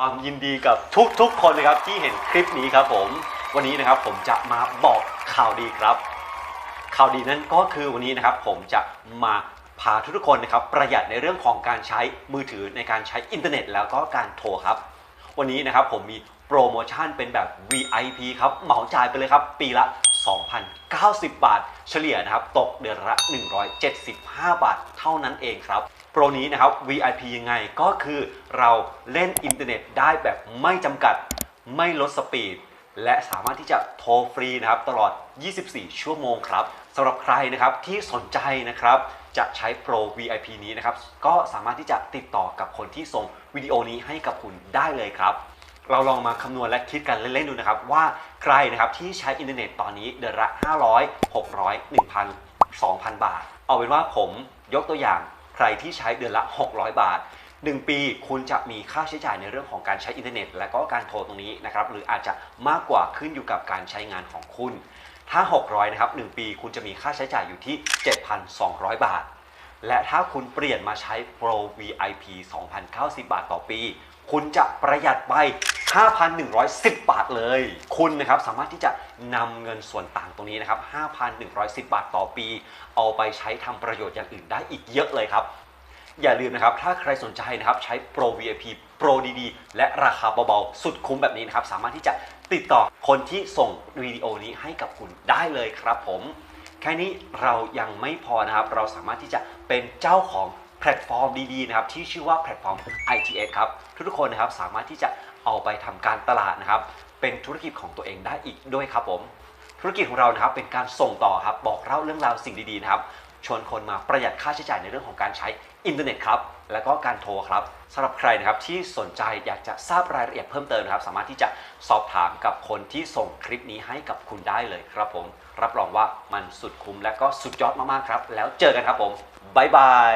ความยินดีกับทุกๆคนนะครับที่เห็นคลิปนี้ครับผม วันนี้นะครับผมจะมาบอกข่าวดีครับ ข่าวดีนั้นก็คือวันนี้นะครับผมจะมาพาทุกๆคนนะครับประหยัดในเรื่องของการใช้มือถือในการใช้อินเทอร์เน็ต แล้วก็การโทรครับ วันนี้นะครับผมมีโปรโมชั่นเป็นแบบ VIP ครับเหมาจ่ายไปเลยครับ ปีละ 2,090 บาท เฉลี่ยนะครับตกเดือนละ 175 บาทเท่านั้นเองครับ โปรนี้นะครับ VIP ยังไงก็คือเราเล่นอินเทอร์เน็ตได้แบบไม่จำกัดไม่ลดสปีด และสามารถที่จะโทรฟรีนะครับตลอด 24 ชั่วโมงครับสำหรับใครนะครับที่สนใจนะครับจะใช้โปร VIP นี้นะครับก็สามารถที่จะติดต่อกับคนที่ส่งวิดีโอนี้ให้กับคุณได้เลยครับเราลองมาคำนวณและคิดกันเล่นๆดูนะครับ ว่าใครนะครับที่ใช้อินเทอร์เน็ตตอนนี้เดือนละ 500 600 1,000 2,000 บาท เอาเป็นว่าผมยกตัวอย่าง ใครที่ใช้เดือนละ 600 บาท 1 ปีคุณจะมีค่าใช้จ่ายในเรื่องของการใช้อินเทอร์เน็ต และก็การโทรตรงนี้นะครับหรืออาจจะมากกว่าขึ้นอยู่กับการใช้งานของคุณ ถ้า 600นะครับ1 ปีคุณจะมีค่าใช้จ่ายอยู่ที่ 7,200 บาท และถ้าคุณเปลี่ยนมาใช้ Pro VIP 2,090 บาทต่อปี คุณจะประหยัดไป 5,110 บาทเลย คุณนะครับสามารถที่จะนำเงินส่วนต่างตรงนี้นะครับ 5,110 บาทต่อปี เอาไปใช้ทำประโยชน์อย่างอื่นได้อีกเยอะเลยครับ อย่าลืมนะครับ ถ้าใครสนใจนะครับใช้ Pro VIP Pro ดีๆ และราคาเบาๆ สุดคุ้มแบบนี้นะครับ สามารถที่จะติดต่อคนที่ส่งวิดีโอนี้ให้กับคุณได้เลยครับผม แค่นี้เรายังไม่พอนะครับ เราสามารถที่จะเป็นเจ้าของแพลตฟอร์มดีๆนะครับที่ชื่อว่าแพลตฟอร์ม ITX ครับทุกๆคนนะครับสามารถที่จะ เอาไปทำการตลาดนะครับ เป็นธุรกิจของตัวเองได้อีกด้วยครับผม ธุรกิจของเรานะครับเป็นการส่งต่อครับบอกเล่าเรื่องราวสิ่งดีๆนะครับชวนคนมาประหยัดค่าใช้จ่ายในเรื่องของการใช้อินเทอร์เน็ตครับ แล้วก็การโทรครับสำหรับใครนะครับที่สนใจอยากจะทราบรายละเอียดเพิ่มเติมนะครับ สามารถที่จะสอบถามกับคนที่ส่งคลิปนี้ให้กับคุณได้เลยครับผม รับรองว่ามันสุดคุ้มและก็สุดยอดมากๆครับ แล้วเจอกันครับผม บ๊ายบาย